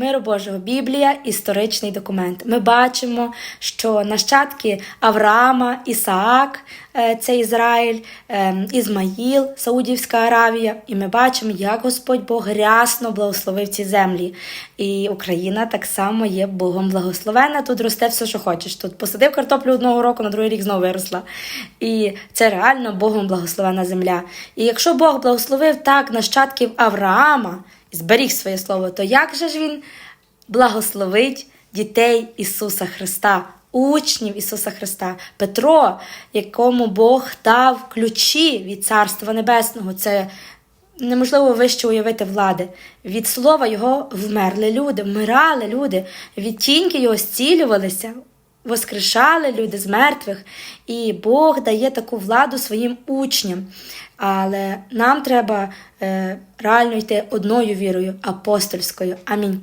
Миру Божого Біблія історичний документ. Ми бачимо, що нащадки Авраама, Ісаак, е, це Ізраїль, е, Ізмаїл, Саудівська Аравія. І ми бачимо, як Господь Бог рясно благословив ці землі. І Україна так само є Богом благословена. Тут росте все, що хочеш. Тут посадив картоплю одного року, на другий рік знову виросла. І це реально Богом благословена земля. І якщо Бог благословив так нащадків Авраама, зберіг своє слово, то як же ж він благословить дітей Ісуса Христа, учнів Ісуса Христа, Петро, якому Бог дав ключі від Царства Небесного? Це неможливо вище уявити влади. Від слова його вмерли люди, вмирали люди, від тіньки його зцілювалися. Воскрешали люди з мертвих, і Бог дає таку владу своїм учням. Але нам треба е, реально йти одною вірою, апостольською. Амінь.